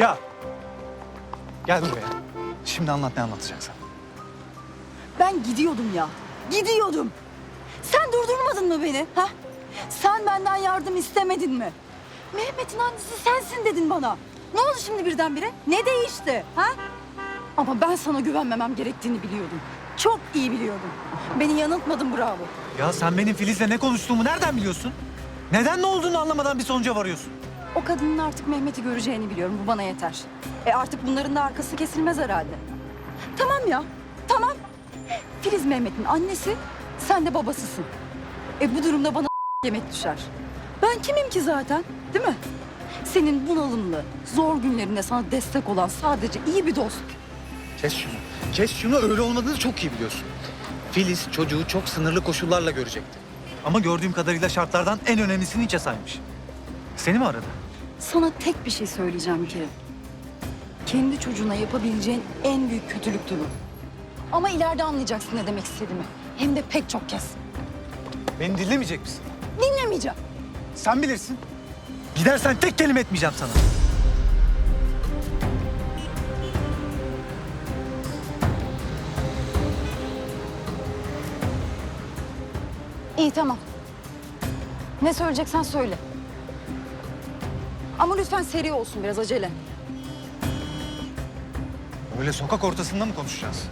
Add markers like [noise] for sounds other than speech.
Rüya. Gel buraya. Şimdi anlat ne anlatacaksın. Ben gidiyordum ya. Gidiyordum. Sen durdurmadın mı beni? Ha? Sen benden yardım istemedin mi? Mehmet'in annesi sensin dedin bana. Ne oldu şimdi birdenbire? Ne değişti? Ha? Ama ben sana güvenmemem gerektiğini biliyordum. Çok iyi biliyordum. Beni yanıltmadın bravo. Ya sen benim Filiz'le ne konuştuğumu nereden biliyorsun? Neden ne olduğunu anlamadan bir sonuca varıyorsun? O kadının artık Mehmet'i göreceğini biliyorum. Bu bana yeter. E artık bunların da arkası kesilmez herhalde. Tamam ya. Tamam. Filiz Mehmet'in annesi, sen de babasısın. E bu durumda bana [laughs] yemek düşer. Ben kimim ki zaten? Değil mi? Senin bunalımlı, zor günlerinde sana destek olan sadece iyi bir dost. Kes şunu. Kes şunu öyle olmadığını çok iyi biliyorsun. Filiz çocuğu çok sınırlı koşullarla görecekti. Ama gördüğüm kadarıyla şartlardan en önemlisini içe saymış. Seni mi aradı? Sana tek bir şey söyleyeceğim ki. Kendi çocuğuna yapabileceğin en büyük kötülüktü bu. Ama ileride anlayacaksın ne demek istediğimi. Hem de pek çok kez. Beni dinlemeyecek misin? Dinlemeyeceğim. Sen bilirsin. Gidersen tek kelime etmeyeceğim sana. İyi tamam. Ne söyleyeceksen söyle. Ama lütfen seri olsun biraz acele. Öyle sokak ortasında mı konuşacağız?